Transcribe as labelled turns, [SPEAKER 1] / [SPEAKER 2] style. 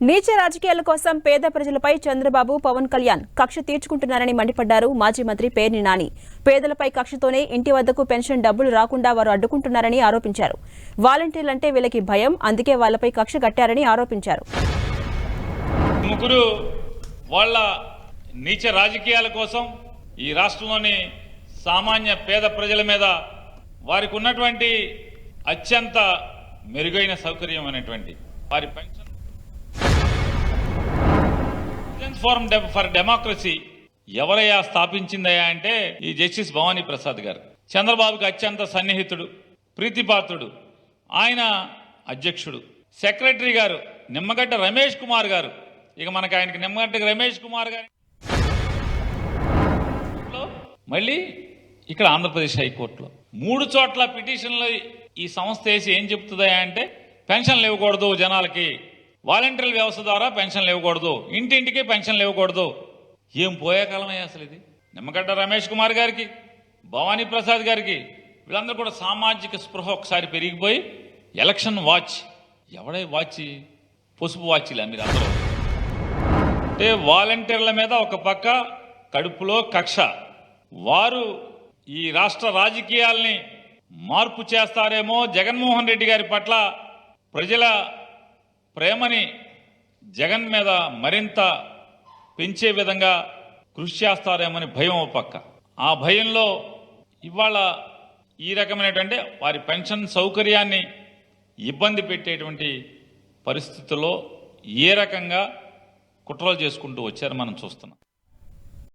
[SPEAKER 1] నీచ రాజకీయాల కోసం పేద ప్రజలపై చంద్రబాబు పవన్ కళ్యాణ్ కక్ష తీర్చుకుంటున్నారని మండిపడ్డారు మాజీ మంత్రి పేర్ని నాని. పేదలపై కక్షతోనే ఇంటి వద్దకు పెన్షన్ డబ్బులు రాకుండా వారు అడ్డుకుంటున్నారని ఆరోపించారు. వాలంటీర్లంటే వీళ్ళకి భయం అందుకే వాళ్ళపై కక్ష కట్టారని ఆరోపించారు.
[SPEAKER 2] ముగ్గురు వాళ్ళ నీచ రాజకీయాల కోసం ఈ రాష్ట్రంలోని సామాన్య పేద ప్రజల మీద వారికి ఉన్నటువంటి అత్యంత మెరుగైన సౌకర్యం అనేటువంటి వారి పెన్షన్ ఫోరం ఫర్ డెమోక్రసీ ఎవరయ్యా స్థాపించిందయ్యా అంటే ఈ జస్టిస్ భవానీ ప్రసాద్ గారు. చంద్రబాబుకి అత్యంత సన్నిహితుడు ప్రీతిపాత్రుడు ఆయన అధ్యక్షుడు. సెక్రటరీ గారు నిమ్మగడ్డ రమేష్ కుమార్ గారు. ఇక మనకు ఆయనకి నిమ్మగడ్డ రమేష్ కుమార్ గారు మళ్ళీ ఇక్కడ ఆంధ్రప్రదేశ్ హైకోర్టులో. మూడు చోట్ల పిటిషన్లు ఈ సంస్థ వేసి ఏం చెప్తుందా అంటే పెన్షన్లు ఇవ్వకూడదు జనాలకి వాలంటీర్ల వ్యవస్థ ద్వారా పెన్షన్లు ఇవ్వకూడదు. ఇంటింటికి పెన్షన్లు ఇవ్వకూడదు. ఏం పోయే కాలమే అసలు ఇది? నిమ్మగడ్డ రమేష్ కుమార్ గారికి భవానీ ప్రసాద్ గారికి వీళ్ళందరూ కూడా సామాజిక స్పృహ ఒకసారి పెరిగిపోయి ఎలక్షన్ వాచ్. ఎవడై వాచ్? పసుపు వాచ్లే మీరు అందరూ అంటే వాలంటీర్ల మీద ఒక పక్క కడుపులో కక్ష. వారు ఈ రాష్ట్ర రాజకీయాల్ని మార్పు చేస్తారేమో జగన్మోహన్ రెడ్డి గారి పట్ల ప్రజల ప్రేమని జగన్ మీద మరింత పెంచే విధంగా కృషి చేస్తారేమని భయం పక్క. ఆ భయంలో ఇవాళ ఈ రకమైనటువంటి వారి పెన్షన్ సౌకర్యాన్ని ఇబ్బంది పెట్టేటువంటి పరిస్థితుల్లో ఏ రకంగా కుట్రలు చేసుకుంటూ వచ్చారని మనం చూస్తున్నాం.